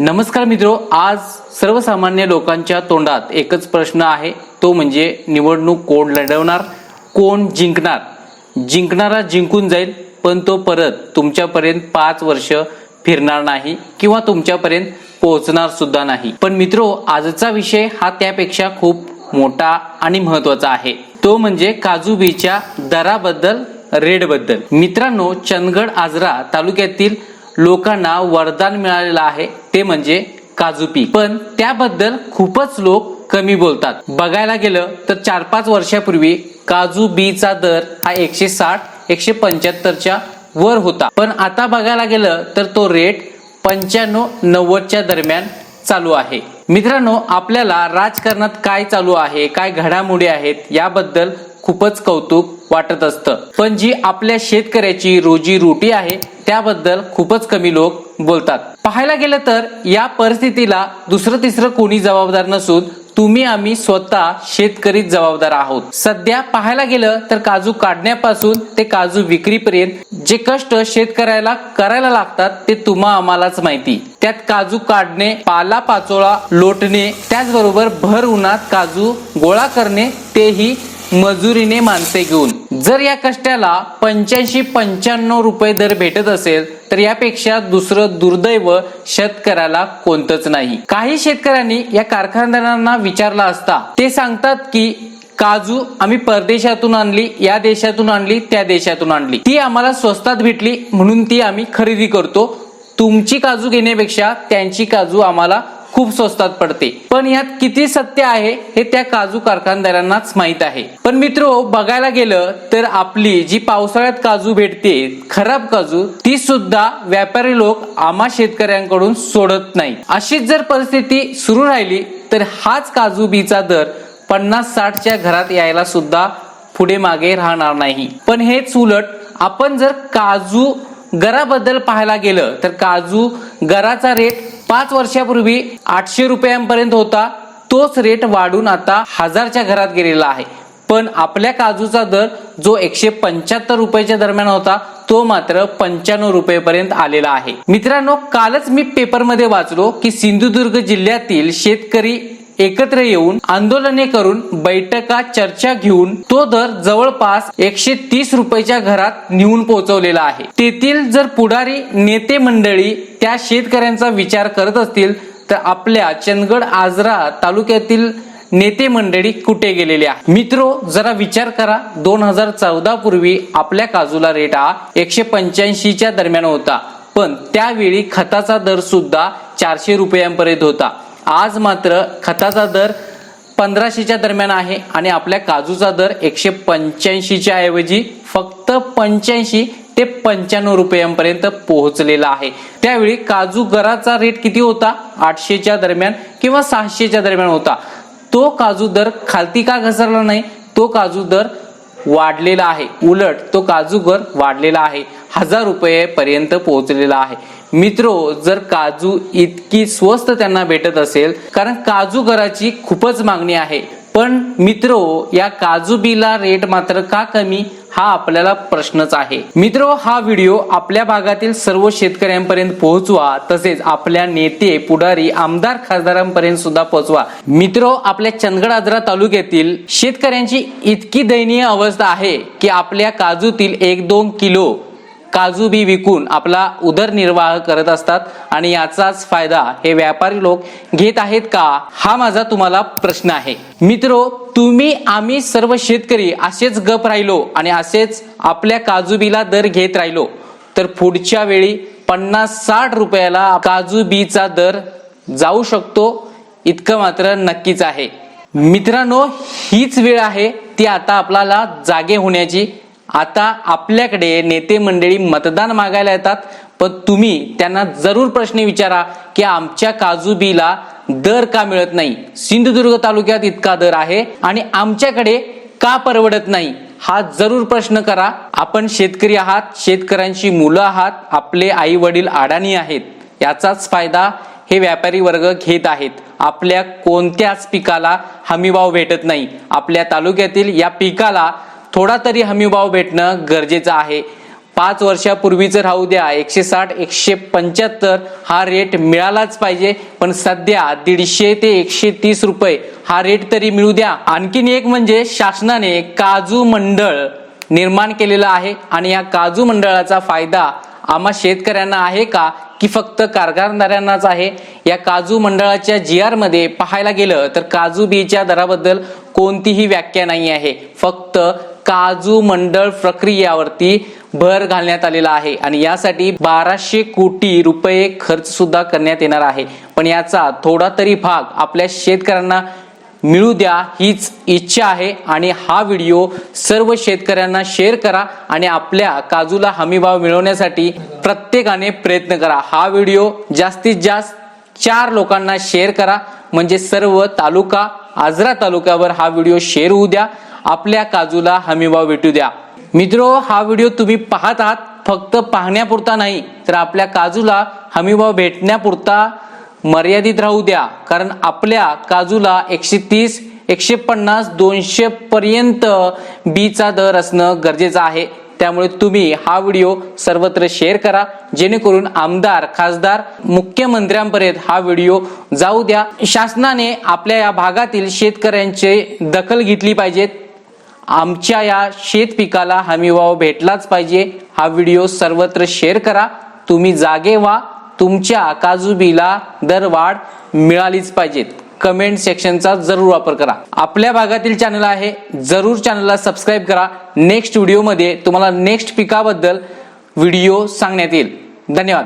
नमस्कार मित्रो आज सर्वसामान्य लोकांच्या तोंडात एकच प्रश्न आहे. तो म्हणजे निवडणूक कोण लढवणार कोण जिंकणार? जिंकणारा जिंकून जाईल पण तो परत तुमच्यापर्यंत पाच वर्ष फिरणार नाही किंवा तुमच्यापर्यंत पोहोचणार सुद्धा नाही. पण मित्रो आजचा विषय हा त्यापेक्षा खूप मोठा आणि महत्त्वाचा आहे. तो म्हणजे काजू बीच्या दराबद्दल रेडबद्दल मित्रांनो चंदगड आजरा तालुक्यातील लोकांना वरदान मिळालेलं आहे ते म्हणजे काजू पीक. पण त्याबद्दल खूपच लोक कमी बोलतात. बघायला गेलं तर चार पाच वर्षापूर्वी काजू बीचा दर हा एकशे साठ एकशे पंच्याहत्तरच्या वर होता. पण आता बघायला गेलं तर तो रेट पंच्याण्णव नव्वदच्या दरम्यान चालू आहे. मित्रांनो आपल्याला राजकारणात काय चालू आहे काय घडामोडी आहेत याबद्दल खूपच कौतुक वाटत असतं. पण जी आपल्या शेतकऱ्याची रोजी रोटी आहे त्याबद्दल खूपच कमी लोक बोलतात. पाहायला गेलं तर या परिस्थितीला दुसरं तिसरं कोणी जबाबदार नसून तुम्ही आम्ही स्वतः शेतकरीच जबाबदार आहोत. सध्या पाहायला गेलं तर काजू काढण्यापासून ते काजू विक्रीपर्यंत जे कष्ट शेतकऱ्याला करायला लागतात ते तुम्हा आम्हालाच माहिती. त्यात काजू काढणे पाला पाचोळा लोटणे त्याचबरोबर भर उन्हात काजू गोळा करणे तेही मजुरीने माणसे घेऊन. जर या कष्टाला पंच्याऐंशी पंच्याण्णव रुपये दर भेटत असेल तर यापेक्षा दुसरं दुर्दैव शेतकऱ्याला कोणतंच नाही. काही शेतकऱ्यांनी या कारखानदारांना विचारला असता. ते सांगतात की काजू आम्ही परदेशातून आणली या देशातून आणली त्या देशातून आणली. ती आम्हाला स्वस्तात भेटली म्हणून ती आम्ही खरेदी करतो. तुमची काजू घेण्यापेक्षा त्यांची काजू आम्हाला खूप स्वस्तात पडते. पण यात किती सत्य आहे हे त्या काजू कारखानदारांनाच माहीत आहे. पण मित्र बघायला गेलं तर आपली जी पावसाळ्यात काजू भेटते खराब काजू ती सुद्धा व्यापारी लोक आम्हा शेतकऱ्यांकडून सोडत नाही अशीच जर परिस्थिती सुरू राहिली तर हाच काजू बीचा दर पन्नास साठच्या घरात यायला सुद्धा पुढे मागे राहणार नाही. पण हेच उलट आपण जर काजू गराबद्दल पाहायला गेलं तर काजू गराचा रेट पाच वर्षापूर्वी आठशे रुपयांपर्यंत होता. तोच रेट वाढून आता हजारच्या घरात गेलेला आहे. पण आपल्या काजूचा दर जो एकशे पंच्याहत्तर रुपयाच्या दरम्यान होता तो मात्र पंच्याण्णव रुपयेपर्यंत आलेला आहे. मित्रांनो कालच मी पेपरमध्ये वाचलो की सिंधुदुर्ग जिल्ह्यातील शेतकरी एकत्र येऊन आंदोलने करून बैठका चर्चा घेऊन तो दर जवळपास एकशे तीस रुपयाच्या घरात नेऊन पोहोचवलेला आहे. तेथील जर पुढारी नेते मंडळी त्या शेतकऱ्यांचा विचार करत असतील तर आपल्या चंदगड आजरा तालुक्यातील नेते मंडळी कुठे गेलेले आहे मित्रो जरा विचार करा. दोन हजार चौदा पूर्वी आपल्या काजूला रेट हा एकशे पंच्याऐंशीच्या दरम्यान होता. पण त्यावेळी खताचा दर सुद्धा चारशे रुपयांपर्यंत होता. आज मात्र खताचा दर पंधराशेच्या दरम्यान आहे आणि आपल्या काजूचा दर एकशे पंच्याऐंशीच्या ऐवजी फक्त पंच्याऐंशी ते पंच्याण्णव रुपयांपर्यंत पोहोचलेला आहे. त्यावेळी काजू गराचा रेट किती होता? आठशेच्या दरम्यान किंवा सहाशेच्या दरम्यान होता? तो काजू दर खालती का घसरला नाही? तो काजू दर वाढलेला आहे. उलट तो काजूगर वाढलेला आहे. हजार रुपये पर्यंत पोहोचलेला आहे. मित्रो जर काजू इतकी स्वस्त त्यांना भेटत असेल कारण काजू घराची खूपच मागणी आहे. पण मित्रो या काजू बीला रेट मात्र का कमी? हा आपल्याला प्रश्नच आहे. मित्र हा व्हिडिओ आपल्या भागातील सर्व शेतकऱ्यांपर्यंत पोहोचवा तसेच आपल्या नेते पुढारी आमदार खासदारांपर्यंत सुद्धा पोहोचवा. मित्र आपल्या चंदगड आजरा तालुक्यातील शेतकऱ्यांची इतकी दयनीय अवस्था आहे की आपल्या काजूतील एक दोन किलो काजू बी विकून आपला उदरनिर्वाह करत असतात आणि याचाच फायदा हे व्यापारी लोक घेत आहेत का हा माझा तुम्हाला प्रश्न आहे. मित्रो तुम्ही आम्ही सर्व शेतकरी असेच गप राहिलो आणि असेच आपल्या काजू बीला दर घेत राहिलो. तर पुढच्या वेळी पन्नास साठ रुपयाला काजू बीचा दर जाऊ शकतो इतकं मात्र नक्कीच आहे. मित्रांनो हीच वेळ आहे ती आता आपल्याला जागे होण्याची आता आपल्याकडे नेते मंडळी मतदान मागायला येतात पण तुम्ही त्यांना जरूर प्रश्न विचारा की आमच्या काजू बीला दर का मिळत नाही? सिंधुदुर्ग तालुक्यात इतका दर आहे आणि आमच्याकडे का परवडत नाही? हा जरूर प्रश्न करा. आपण शेतकरी आहात शेतकऱ्यांची मुलं आहात आपले आई वडील अडाणी आहेत. याचाच फायदा हे व्यापारी वर्ग घेत आहेत. आपल्या कोणत्याच पिकाला हमीभाव भेटत नाही. आपल्या तालुक्यातील या पिकाला थोडा तरी हमीभाव भेटणं गरजेचं आहे. पाच वर्षापूर्वीचं राहू द्या एकशे साठ एकशे पंच्याहत्तर हा रेट मिळालाच पाहिजे. पण सध्या दीडशे ते एकशे तीस रुपये हा रेट तरी मिळू द्या. आणखीन एक म्हणजे शासनाने काजू मंडळ निर्माण केलेलं आहे आणि या काजू मंडळाचा फायदा आम्हा शेतकऱ्यांना आहे का? की फक्त कारखानदारांनाच आहे? या काजू मंडळाच्या जी आरमध्ये पाहायला गेलं तर काजू बीच्या दराबद्दल कोणतीही व्याख्या नाही आहे. फक्त काजू मंडळ प्रक्रियावरती भर घालण्यात आलेला आहे आणि यासाठी बाराशे कोटी रुपये खर्च सुद्धा करण्यात येणार आहे. पण याचा थोडा तरी भाग आपल्या शेतकऱ्यांना मिळू द्या हीच इच्छा आहे आणि हा व्हिडिओ सर्व शेतकऱ्यांना शेअर करा आणि आपल्या काजूला हमीभाव मिळवण्यासाठी प्रत्येकाने प्रयत्न करा. हा व्हिडिओ जास्तीत जास्त चार लोकांना शेअर करा. म्हणजे सर्व तालुका आजरा तालुक्यावर हा व्हिडिओ शेअर होऊ द्या. आपल्या काजूला हमीभाव भेटू द्या. मित्रो हा व्हिडिओ तुम्ही पाहत आहात फक्त पाहण्यापुरता नाही तर आपल्या काजूला हमीभाव भेटण्यापुरता मर्यादित राहू द्या कारण आपल्या काजूला एकशे तीस एकशे पन्नास दोनशे पर्यंत बीचा दर असणं गरजेचं आहे. त्यामुळे तुम्ही हा व्हिडिओ सर्वत्र शेअर करा जेणेकरून आमदार खासदार मुख्यमंत्र्यांपर्यंत हा व्हिडिओ जाऊ द्या. शासनाने आपल्या या भागातील शेतकऱ्यांचे दखल घेतली पाहिजेत. आमच्या या शेत पिकाला हमीभाव भेटलाच पाहिजे. हा व्हिडिओ सर्वत्र शेअर करा. तुम्ही जागे व्हा. तुमच्या काजूबीला दर दरवाढ मिळालीच पाहिजेत. कमेंट सेक्शनचा जरूर वापर करा. आपल्या भागातील चॅनल आहे. जरूर चॅनलला सबस्क्राईब करा. नेक्स्ट व्हिडिओमध्ये तुम्हाला नेक्स्ट पिकाबद्दल व्हिडिओ सांगण्यात येईल. धन्यवाद.